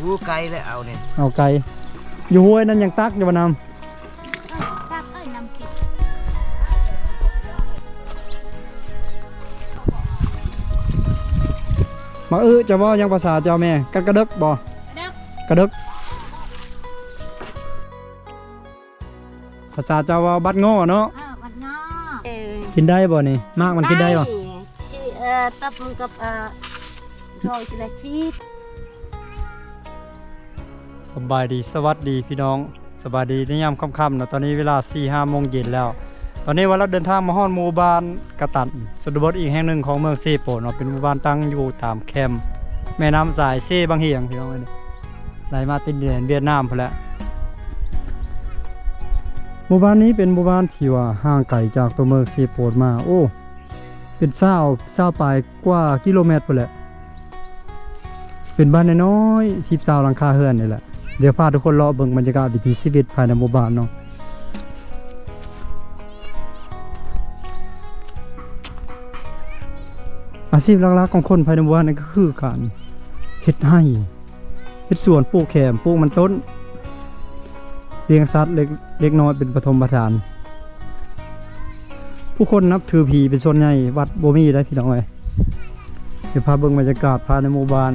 อู้ไกลเลยเอาเนี่ยเอาไก่อยู่ห้วยนั่นยังตักอยู่บ่นำตักเอ้ยนำกินมาอื้อจะว่ายังภาษาเจ้าแม่กันกระดึกบ่เด็กกระดึกภาษาเจ้าว่าบัดโง่เนาะเออมันงอเออกินได้บ่นี่มากมันกินได้บ่ที่เอ่อตับมันกับเอ่อโรยกระชีส สบายดีสวัสดีพี่น้องสบายดีในยามค่ำๆนะตอนนี้เวลา4 5โมงเย็นแล้ว ตอนนี้วันเราเดินทางมาฮอดหมู่บ้านกระตันสุดบดอีกแห่งหนึ่งของเมืองเซโปเนาะเป็นหมู่บ้านตั้งอยู่ตามแคมป์แม่น้ำสายเซบางเฮียงพี่น้องเอ้ยไหลมาติดเดนเวียดนามพุ่นแหละหมู่บ้านนี้เป็นหมู่บ้านที่ว่าห่างไกลจากตัวเมืองเซโปมาโอ้เป็นเศร้าเศร้าปายกว่ากิโลเมตรพุ่นแหละเป็นบ้านน้อยๆสิบสาวหลังคาเฮือนนี่แหละ เดี๋ยวพาทุกคนเลาะเบิ่งบรรยากาศวิถีชีวิตภายในหมู่บ้านเนาะอาชีพหลักๆของคนภายในหมู่บ้านนั่นก็คือการเฮ็ดให้เฮ็ดสวนปลูกแขมปลูกมันต้นเลี้ยงสัตว์เล็กเล็กน้อยเป็นปฐมประธาน ผู้คนนับถือผีเป็นส่วนใหญ่วัดบ่มีได้พี่น้องเอ้ยเดี๋ยวพาเบิ่งบรรยากาศภายในหมู่บ้าน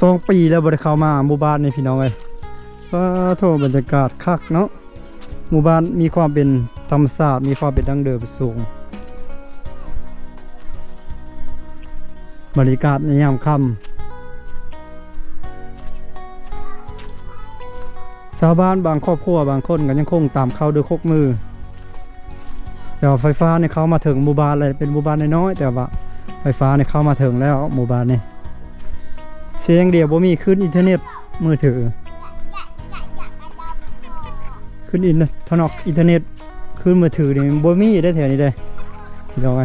สองปีแล้วบ่ได้เข้ามาหมู่บ้านนี่พี่น้องเอ้ยก็โทษบรรยากาศคักเนาะหมู่บ้านมีความเป็นธรรมชาติมีความเป็นดั้งเดิมสูง บริการในยามค่ำชาวบ้านบางครอบครัวบางคนก็ยังคงตามเข้าด้วยคกมือ แต่ว่าไฟฟ้าเนี่ยเขามาถึงหมู่บ้านเลยเป็นหมู่บ้านน้อยๆแต่ว่าไฟฟ้าเนี่ยเข้ามาถึงแล้วหมู่บ้านนี่ เสียงเดียวบ่มีขึ้นอินเทอร์เน็ตมือถือ ขึ้นอินทนอกอินเทอร์เน็ตขึ้นมือถือนี่บ่มีได้แถวนี้ได้พี่น้องไง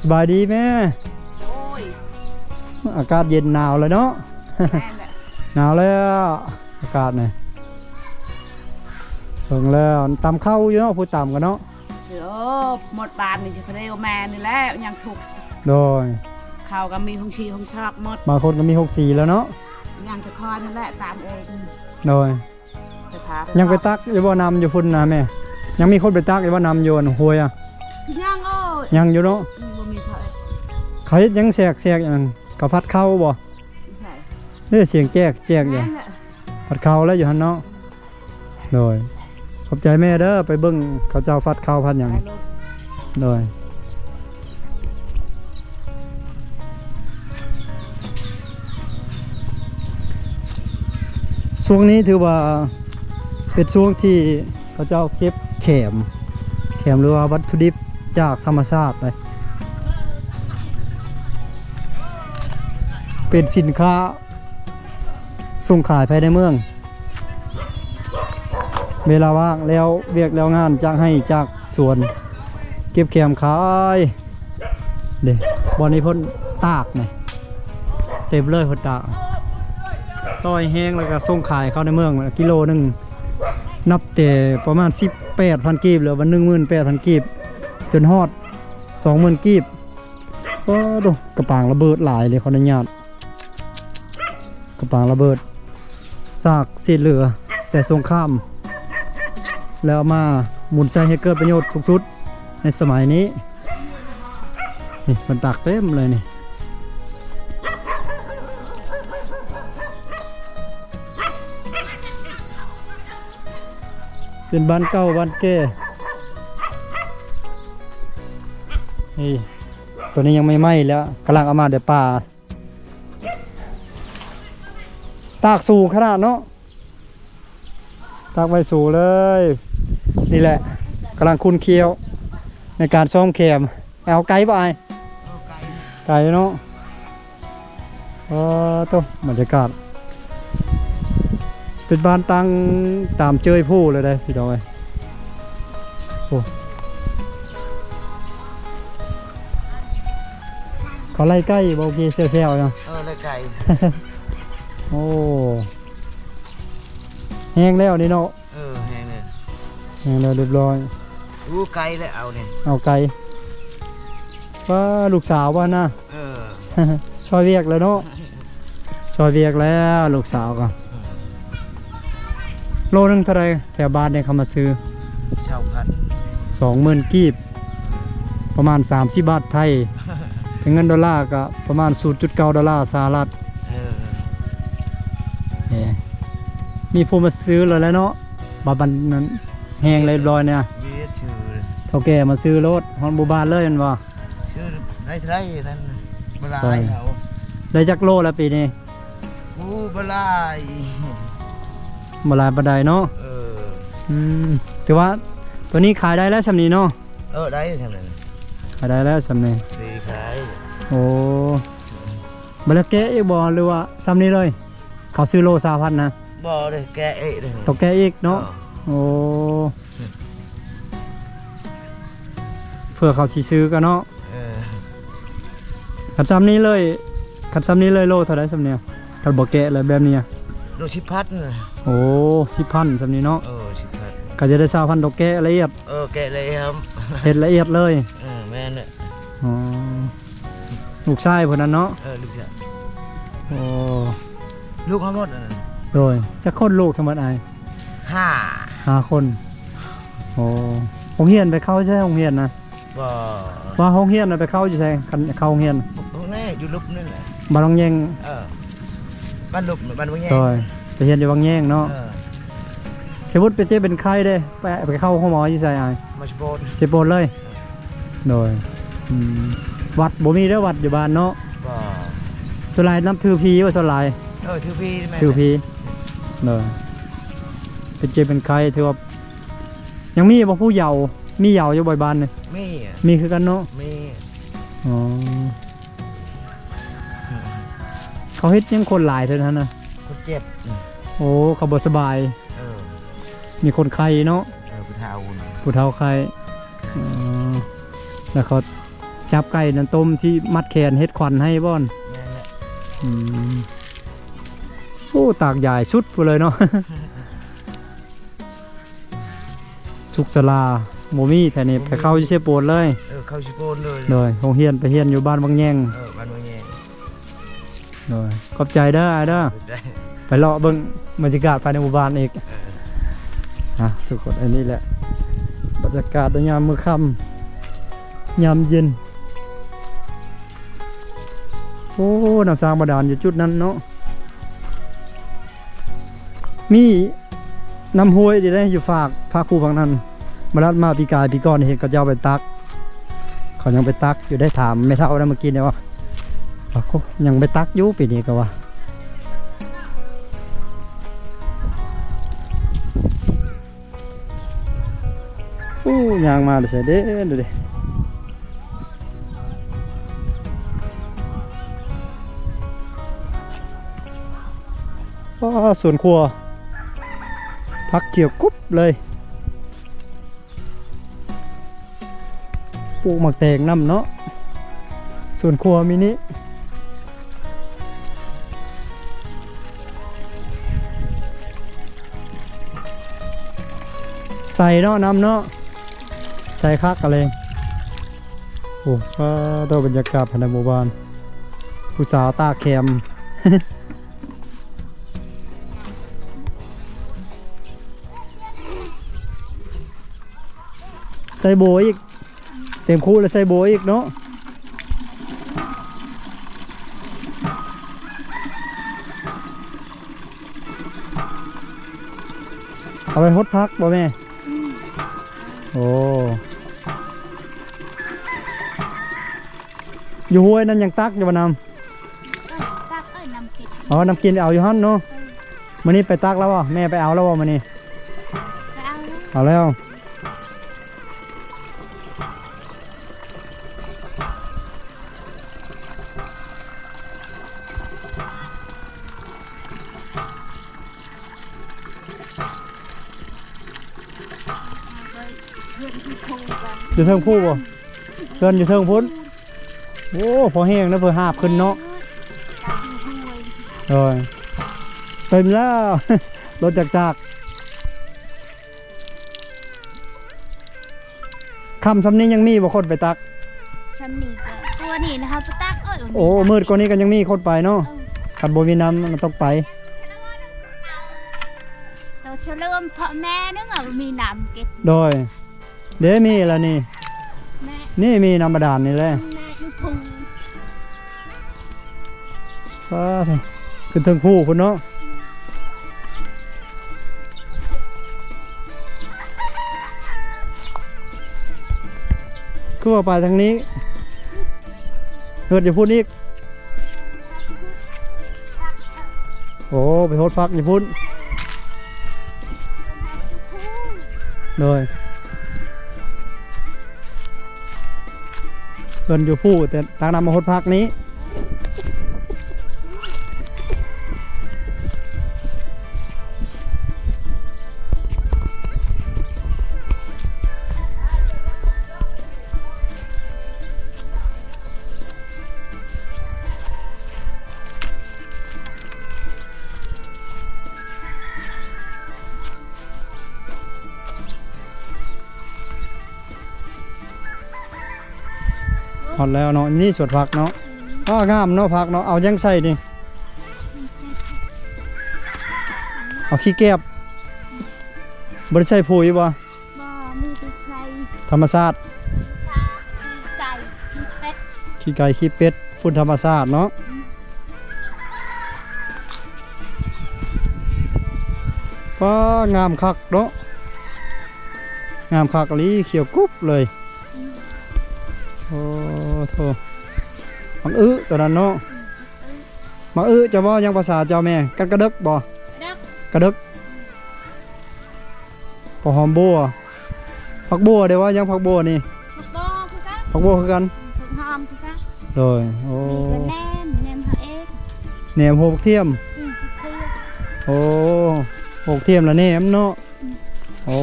สบายดีแม่โอ้ยอากาศเย็นหนาวเลยเนาะแม่นแหละหนาวแล้ว อากาศเนี่ยถึงแล้วตำเข้าอยู่เนาะพูดตำกันเนาะ เดี๋ยวหมดบานนี่จะเพลวแม่นี่แหละยังถูกโดยข้าวก็มีหงชีหงชอกหมดบางคนก็มีหกสีแล้วเนาะยังจะคอยนั่นแหละตามเองโดยไปพายังไปตักอยู่บ่นำอยู่พุ่นนะแม่ยังมีคนไปตักอยู่บ่นำอยู่อันห้วยอะยังโอ้ยยังอยู่เนาะบ่มีใครเขาเฮ็ดยังแสกแสกอย่างกับพัดเข้าบ่ใช่เนี่ยเสียงแจ๊กแจ๊กอยู่แม่นแหละพัดเข้าแล้วอยู่หันเนาะโดย ขอบใจแม่เด้อไปเบิ่งเขาเจ้าฟัดเข้าพัดหยังไปลูกโดยช่วงนี้ถือว่าเป็นช่วงที่เขาเจ้าเก็บแขมแขมหรือว่าวัตถุดิบจากธรรมชาติเลยเป็นสินค้าส่งขายภายในเมือง เวลาว่างแล้วเวียกแล้วงานจ้างให้จากสวน เก็บแขมขายเด็บอลนี้พ่นตากนี่เต็มเลยพ่นตากต้อยแห้งแล้วก็ส่งขายเข้าในเมืองกิโลหนึ่งนับแต่ประมาณ 18,000กีบเหลือวัน18,000กีบ จนฮอด20,000กีบก็ดูกระปางระเบิดหลายเลยขออนุญาตกระปางระเบิดซากเศษเหลือแต่สงคราม แล้วมาหมุนใช้ให้เกิดประโยชน์สูงสุดในสมัยนี้ นี่มันตากเต็มเลยนี่เป็นบ้านเก่าบ้านแก่นี่ตัวนี้ยังไม่ไหม้แล้วกำลังเอามาเดี๋ยวป่า ตากสูงขนาดเนาะตากไว้สูงเลย นี่แหละกำลังคุ้นเคี้ยว ในการซ่อมแคมเอาไกลป่ะไอเอาไกลไกลเนาะเออตัวบรรยากาศ เป็นบ้านตั้งตามเจยผู้เลยได้พี่น้องเอ้ยโอ้เขาไล่ใกล้บโอเคเซลเซลยังเออเลยไกลโอ้แห้งแล้วนี่เนาะ เออแห้งเลยแห้งแล้วเรียบร้อยอู้ไกลเลยเอาเนี่ยเอาไกลว่าลูกสาวว่านะเออช่วยเวียกแล้วเนาะช่วยเวียกแล้วลูกสาวก็โลนึงเท่าไรแถวบ้านเนี่ยเขามาซื้อชาวพันธุ์สองหมื่นกีบ ประมาณ30บาทไทยเป็นเงินดอลลาร์ก็ประมาณ0.9ดอลลาร์สหรัฐเออเอ้มีผู้มาซื้อเลยแล้วเนาะบาบันนั้น แห้งเลยเรียบร้อยเนี่ยยืดชื่อเท่าแก่มาซื้อรถฮอนบูบานเลยแมันบ่ชื่อไอ้ไทยนั่นบลาใช่ยเขาได้จักโลแล้วปีนี้อู้บลายบ่หลายปานใดเนาะเอออืมถือว่าตัวนี้ขายได้แล้วสำนี้เนาะเออได้ทำนั้นขายได้แล้วสำนี้ดีขายโอ้บ่แล้วแกะอีกบ่หรือว่าสำนี้เลย เขาซื้อโล3,000นะบ่เลยแกะเอ้ยเลยต้องแกะอีกเนาะ โอ้เพื่อเขาสิซื้อกันเนาะเออขัดซ้ำนี้เลยขัดซ้ำนี้เลยโลเท่าไรซ้ำเนี่ยขัดบอกแกะเลยแบบเนี้ยลูกชิพัดน่ะโอ้สิพันซ้ำนี้เนาะเออชิพัดก็จะได้สาวพันดอกแกะละเอียดเออแกะเลยครับเห็ดละเอียดเลยเออแม่เนี่ยอ๋อลูกชายพวกนั้นเนาะเออลูกชายโอ้ลูกทั้งหมดน่ะโดยจะคนลูกทั้งหมดไอายห้า ห้าคนโอ้โรงเรียนไปเข้าใช่โรงเรียนนะบ่ว่าโรงเรียนน่ะไปเข้าอยู่ใช่คันเข้าโรงเรียนพวกนี้อยู่ลุบนี่แหละบ้านโรงแยงเออบ้านลุบบ้านวงแยโดยไปเรียนอยู่บางแยงเนาะเออเทวุฒิไปเจ๊เป็นไข้เด้ไปไปเข้าห้องหมออยู่ใช่ไอายมาชโบนสิบโปนเลยโดยอืมวัดบ่มีเด้อวัดอยู่บ้านเนาะบ่สุดลายน้ำถือพีว่าสุดลายเออถือพี่แม่ถือพีโดย เป็นเจ็บเป็นไข้ถือว่ายังมีบ่ผู้เยาว์มีเยาว์อยู่บ่อยบ้านเลยมีอะมีคือกันเนาะมีอ๋อเขาเฮ็ดยังคนหลายเท่านั้นนะคนเจ็บโอ้เขาบ่สบาย เออมีคนไข้เนาะเออผู้เฒ่าน่ะผู้เฒ่าไข้อ๋อแล้วเขาจับไก่นั่นต้มที่มัดแขนเฮ็ดขวัญให้บ่อนแม่เนี่ยอืมโอ้ตากใหญ่สุดไปเลยเนาะ สุกสลาโมมี่แถวนี้ไปเข้าอยู่เชฟโปนเลยเออเข้าชิโบนเลยโดยโรงเฮียนไปเฮียนอยู่บ้านบางแยงเออบ้านวงแยโดยขอบใจเด้ออ้ายเด้อได้ไปเลาะเบิ่งบรรยากาศภายในหมู่บ้านอีกเออฮะทุกคนอันนี้แหละ บรรยากาศในยามมื้อค่ำยามเย็นโอ้น้ำสร้างบาดาลอยู่จุดนั้นเนาะมี น้ำห้วยที่ได้อยู่ฝากภาคคูฝั่งนั้นมาลัดมาปีกายปีก่อนเห็นก็จะเอาไปตัก เขายังไปตักอยู่ได้ถามไม่เท่านะเมื่อกี้เนี่ยว่าว่าเขายังไปตักอยู่ปีนี้ก็ว่าอู้ยางมาเลยใช่เด้ดูดิว้าสวนครัว พักเกี่ยวกุ๊บเลยปลูกหมักแตงน้ำเนาะสวนครัวมินิใส่เนาะน้ำเนาะใส่คักอะไรโอ้ว้าตัวบรรยากาศภายในหมู่บ้านผู้สาวตาแคม ใส่โบอีก เต็มคู่แล้วใส่โบอีกเนาะเอาไปฮดพักบ่แม่ โอ้อยู่ห้วยนั่นยังตักอยู่บ่นตักเอ้ยนำกินำอ๋อน้ำกินเอาอยู่หั่นเนาะมื้อนี้ไปตักแล้วบ่แม่ไปเอาแล้วบ่มื้อนี้ไปเอาเลยเอาแล้ว อยู่เทิงผู้บ่เพื่อนอยู่เทิงพุ่นโอ้พอแห้งแล้วเพื่อหาบขึ้นเนาะตักอยู่ห้วยเออเต็มแล้ว รถจักรจักรคำสำนี้ยังมีบ่คนไปตักฉันนี่ก็ตัวนี้นะคะปะตักเอ้ยโอ้มืดกว่านี้ก็ยังมีคนไปเนาะเออคันบ่มีน้ำมันต้องไปเราเชื่อเริ่มพ่อแม่นึกอะมีน้ำเก็บโดย เด้มีแล้วนี่ แม่นี่มีน้ำบาดาลนี่แหละแม่คือพุงว้าขึ้นเทิงผู้คุณเนาะคือว่าไปทางนี้เกิดอย่าพูดอีก โอ้ไปโฮดฟักอย่าพูดเลย เกินอยู่ผู้แต่ทางนำมาหดพักนี้ หอดแล้วเนาะนี่สวนผักเนาะอ้างามเนาะผักเนาะเอายังใส่นี่เอาขี้แก็บบริใส่ปุ๋ยบ่บ่มีแตะไคร้ธรรมชาติชาไก่เป็ดขี้ไก่ขี้เป็ดฝุ่นธรรมชาติเนาะว้างามคักเนาะงามคักอีหลีเขียวกุ๊บเลย โอ้โธ่มังอื้อตัวนั้นเนาะมังอื้อจะว่ายังภาษาเจ้าแม่กันกระดึกบ่กระดึกพอหอมบัวผักบัวเดี๋ยวว่ายังผักบัวนี่ผักบัวคือกันผักหอมคือกันเลยโอ้แนมแนมหาเอ็กแหนมหกเทียมโอ้หกเทียมละแหนมเนาะโอ้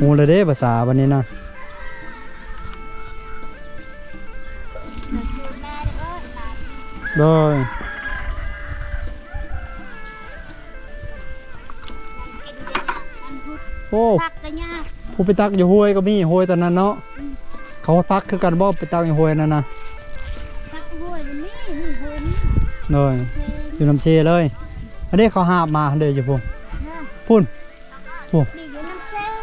หูลยเด้ภาษาวันนี้นะ เลยโอ้ผักกระยาผู้ไปตักอยู่ห้วยก็มีห้วยตอนนั้นเนาะเขาตักคือกันบ่ไปตักอยู่ห้วยนั่นนะผักห้วยนี่นี่ห้วยนี่เลยอยู่ลำเซเลย อันนี้เขาหาบมาเด้อยู่พุ่นนะพุ่นนี่อยู่น้ำเซล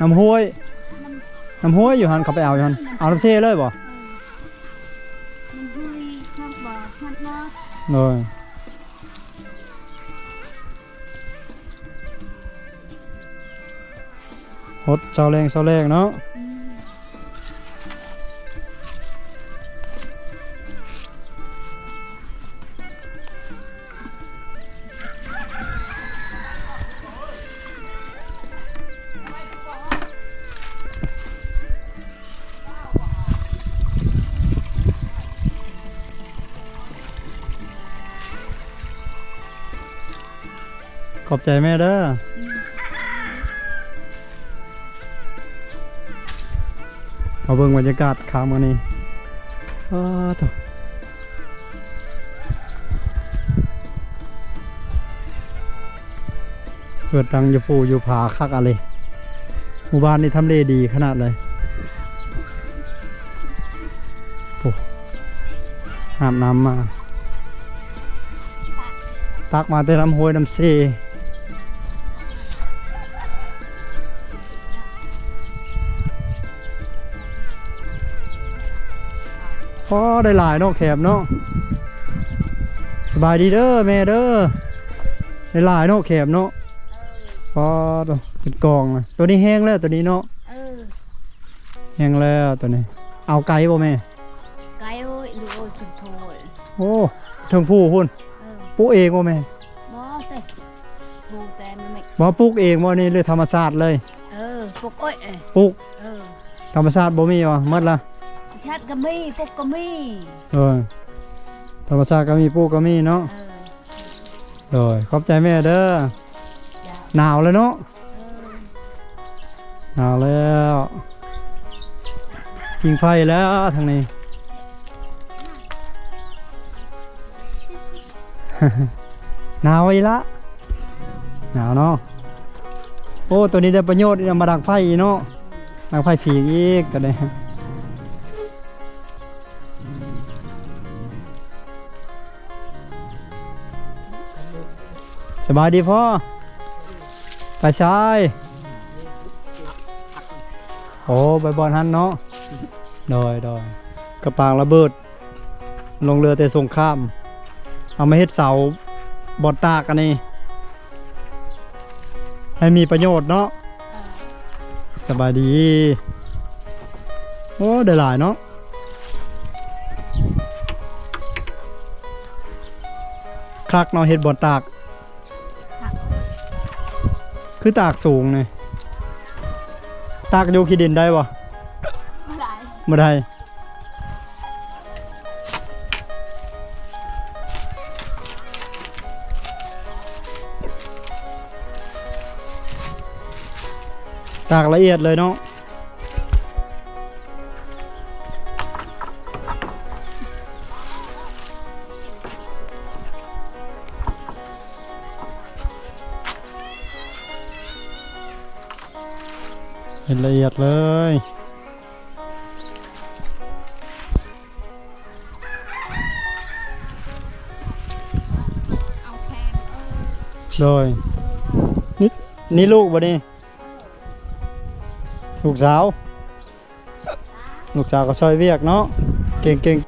น้ำห้วยน้ำห้วยอยู่หันเขาไปเอาอยู่หันเอาลำเซเลยบ่ นาะเลยฮ ขอบใจแม่เด้อเอาเบิ่งบรรยากาศข้ามกันนี่อ้าวโถ่เกิดตังอยู่ปูอยู่ผาคักอะไรหมู่บ้านนี่ทำเลดีขนาดเลยโอ้อาบน้ำมา ตักมาแต่น้ำห้วยน้ำเซ ได้หลายเนาะแคบเนาะสบายดีเด้อแม่เด้อได้หลายเนาะแคบเนาะพอตัวเป็นกองนะตัวนี้แห้งแล้วตัวนี้เนาะเออแห้งแล้วตัวนี้ เอาไก่บ่แม่ไก่โอ้ยดูโอ้ยจุดโทยโอ้ถึงผู้พุ่นเออปลูกเองบ่แม่บ่เต้ผูกแต่มันไม่บ่ปลูกเองบ่นี่หรือธรรมชาติเลย เออปลูกอ้อยเอ้ยปลูกเออธรรมชาติบ่มีวะหมดละ ชัดก็มีปลูกก็มีเออธรรมชาติก็มีปลูกก็มีเนาะเออโดยขอบใจแม่เด้อจ้าหนาวแล้วเนาะเออหนาวแล้วกิงไฟแล้วทางนี้ หนาวอีกละหนาวเนาะโอ้ตัวนี้ได้ประโยชน์เอามาดักไฟอีกเนาะดักไฟผีอีกก็ได้ สบายดีพ่อไปชายโอ้ไปบอลฮันเนาะดอยดอยกระปางระเบิด ลงเรือแต่สงคราม เอามาเฮ็ดเสาบอดตากอันนี้ ให้มีประโยชน์เนาะสบายดี โอ้ได้หลายเนาะคักเนาะเฮ็ดบอดตาก คือตากสูงเลยตากอยู่ขี้ดินได้ปะไม่ได้ไม่ได้ตากละเอียดเลยเนาะ เห็นละเอียดเลย โดยนี่นี่ลูกบ่นี่ลูกสาว ลูกสาวก็ช่วยเวียกเนาะ เก่งเก่ง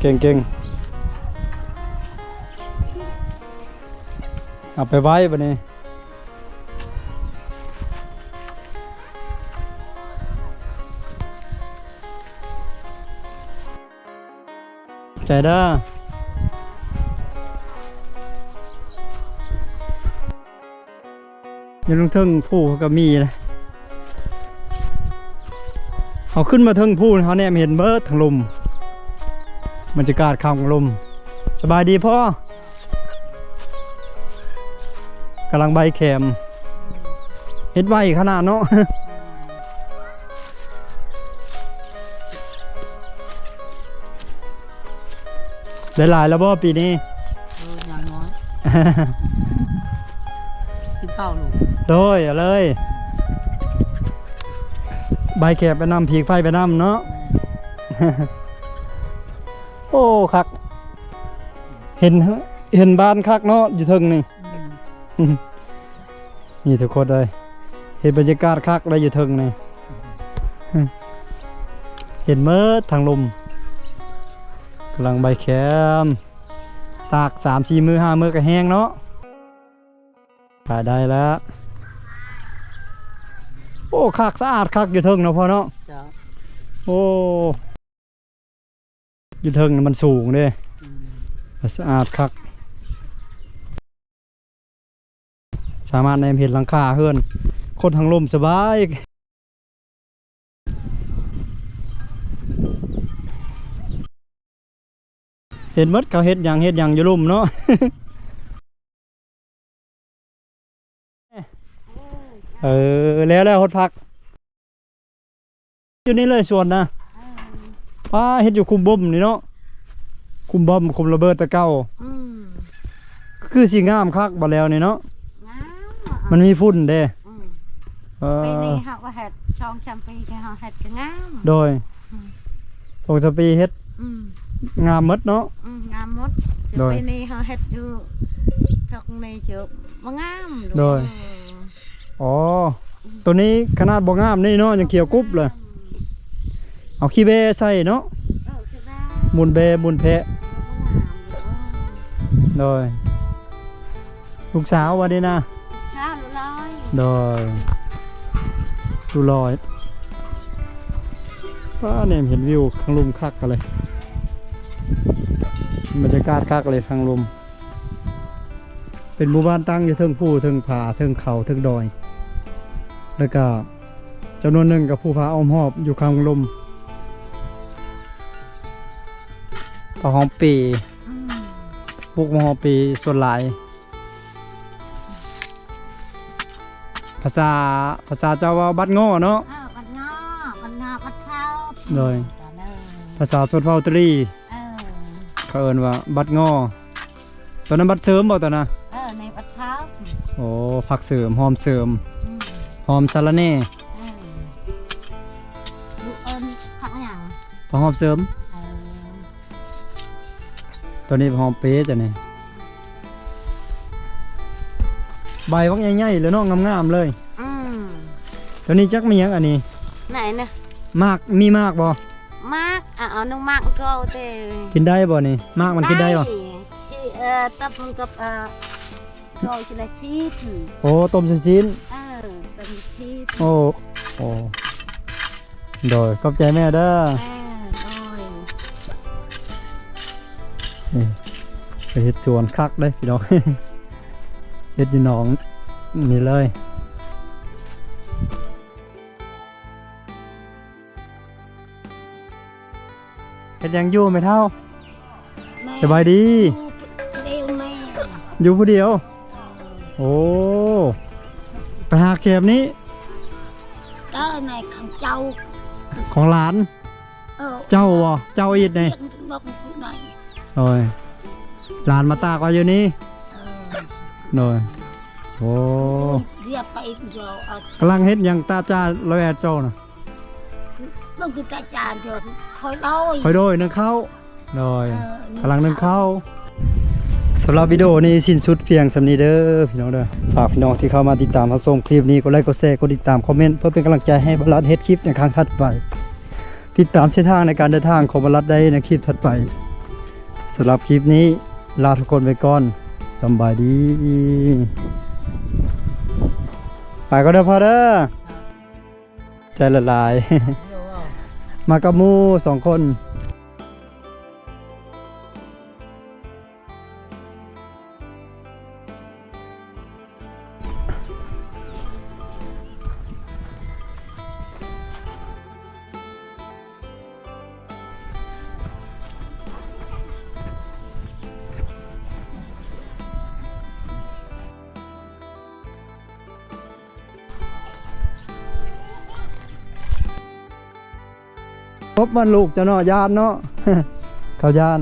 เก่งเก่งเอาไปไว้บ่นี่ ใจเด้อยู่ตรงเทิงผู้ก็มีนะเขาขึ้นมาเทิงผู้เขาเนี่ยเห็นเบิดทางลมบรรยากาศข้างลม สบายดีพ่อกำลังใบแคมเฮ็ดไวขนาดเนาะ ได้หลายแล้วบ่ปีนี้เอออย่างน้อยกินข้าวลูกโดยเอาเลย ใบแคบไปนำผีกไฟไปนำเนาะ โอ้คัก เห็นเห็นบ้านคักเนาะอยู่เทึงนี่ อืมนี่ทุกคนเลยเห็นบรรยากาศคักได้อยู่เทึงนี่ เห็นเมื่อทางลม กำลังใบแคมตากสามสี่มือห้ามือก็แห้งเนาะขายได้แล้ว โอ้คักสะอาดคักอยู่เทึงเนาะพ่อเนาะจ้าโอ้อยู่เทิงน่ะมันสูงเด้อืมสะอาดคัก สามารถในเห็นหลังคาเฮือนคนทางลมสบาย เห็นหมดเขาเฮ็ดหยังเฮ็ดหยังอยู่ลุ่มเนาะเออแล้วแล้วหดพัก อยู่นี่เลยส่วนนะป้าเฮ็ดอยู่คุมบ่มนี่เนาะคุมบ่มคุมระเบิดตะเก้าอืมคือสิงามคักบ่แล้วนี่เนาะงามอะมันมีฝุ่นเด้อืมเอปีอนี้เฮาว่าเฮ็ดช่องจำปีที่เฮาเฮ็ดก็งามโดยอืมสองสปีเฮ็ดอืม งามหมดเนาะ อืมงามหมดโดยปีนี้เฮาเฮ็ดอยู่ทอกนี้เจอบ่งามโดย อ๋อ ตัวนี้ขนาดบ่งามนี่เนาะยังเขียวกรุบเลย เอาขี้เบใส่เนาะเออจะได้มูลเบมูลแพะบ่งามเด้อ โดย ลูกสาวว่าดีนะชาลุลอยโดยดูลอยว่าเนี่ยเห็นวิวข้างลุมคักกันเลย บรรยากาศคักเลยทางลม เป็นหมู่บ้านตั้งอยู่เทิงผู้เทิงผาเทิงเขาเทิงดอย แล้วก็จำนวนหนึ่งกับผู้ผาอ้อมหอบอยู่ข้างลมปลาหอมปีอืมพวกมะฮอมปีส่วนหลาย ภาษาภาษาเจ้าว่าบัดง้อเนาะเออบัดงอบัดงอบัดเช้าโดยจ้ะเด้อภาษาสดเผาตรี เออเขาเอิ้นว่าบัดง้อตอนนั้นบัดเสริมบ่ตอนน่ะเออในบัดเช้าโอ้ผักเสริมหอมเสริมอืมหอมสาระแหน่เออลูกเอิญผักอย่างผักหอมเสริม เออตัวนี้หอมเป๊ะจ้ะนี่ใบวักใหญ่ๆเลยเนาะงามๆเลย อืมตัวนี้จักมีหยังอันนี้ไหนนะมากมีมากบ่ มากอะเอาน้องมากเราเต้กินได้บ่นี่มากมันกินได้บ่ชีเอ่อตับมันกับเอ่อเราจะได้ชีสโอ้ต้มใส่จีนเออเป็นชีสโอ้โอ้โดยขอบใจแม่เด้อเออโอ้ยนี่ไปเฮ็ดสวนคักเลยพี่น้องเฮ็ดอยู่หนองนี่เลย เฮ็ดหยังอยู่ไม่เท่าแม่สบายดี เร็วแม่อยู่ผู้เดียว โอ้ไปหาเข็มนี้เด้อในขังเจ้าของหลาน เออเจ้าบ่เจ้าอีดนี่บอกผู้ไหนโอ้ยหลานมาตากไว้อยู่นี่เออโดยโอ้เรียกไปเดี๋ยวเอากำลังเฮ็ดหยังตาจ้าลอยแอดเจ้าน่ะ ต้องคืออาจารย์เดี๋ยวคอยเล่าคอยโดยนึงเข้าโดยเออกำลังนึงเข้าสำหรับวิดีโอนี้สิ้นสุดเพียงสำนี้เด้อพี่น้องเด้อฝากพี่น้องที่เข้ามาติดตามรับชมคลิปนี้กดไลค์กดแชร์กดติดตามคอมเมนต์เพื่อเป็นกำลังใจให้บรรลัดเฮ็ดคลิปในครั้งถัดไป ติดตามเส้นทางในการเดินทางของบรรลัดได้ในคลิปถัดไปสำหรับคลิปนี้ลาทุกคนไปก่อนสำบายดีไปก็เด้อพอเด้อใจละลายเดี๋ยวเอา มากับมูสองคน บมันลูกจะเนาะยานเนาะเขายาน